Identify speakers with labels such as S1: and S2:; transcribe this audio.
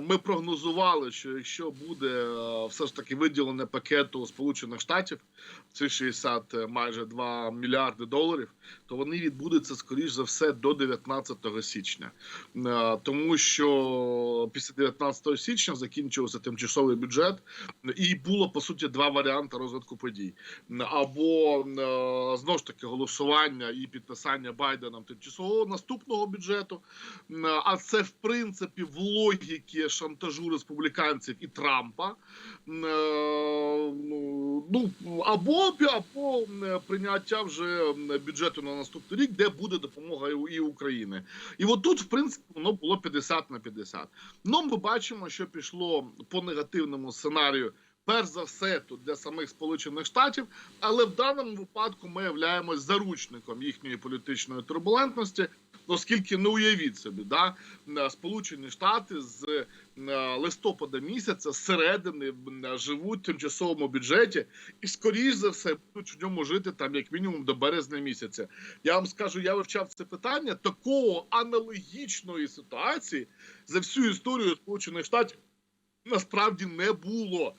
S1: ми прогнозували, що якщо буде е, все ж таки виділене пакету Сполучених Штатів, ці 60 е, майже 2 мільярди доларів, то вони відбудуться скоріш за все до 19 січня, Е, тому що після 19 січня закінчився тимчасовий бюджет, і було по суті два варіанти розвитку подій: або знову ж таки голосування і підписання Байденом тимчасового наступного бюджету. А це в принципі в логіки шантажу республіканців і Трампа. Е, Ну або або прийняття вже бюджету на наступний рік, де буде допомога і України. І от тут, в принципі, воно було 50 на 50. Ну, ми бачимо, що пішло по негативному сценарію. Перш за все, тут для самих Сполучених Штатів, але в даному випадку ми являємось заручником їхньої політичної турбулентності, оскільки не уявіть собі, да е, Сполучені Штати з е, листопада місяця з середини живуть в тимчасовому бюджеті, і скоріш за все будуть в ньому жити там як мінімум до березня місяця. Я вам скажу, я вивчав це питання. Такого аналогічної ситуації за всю історію Сполучених Штатів насправді не було.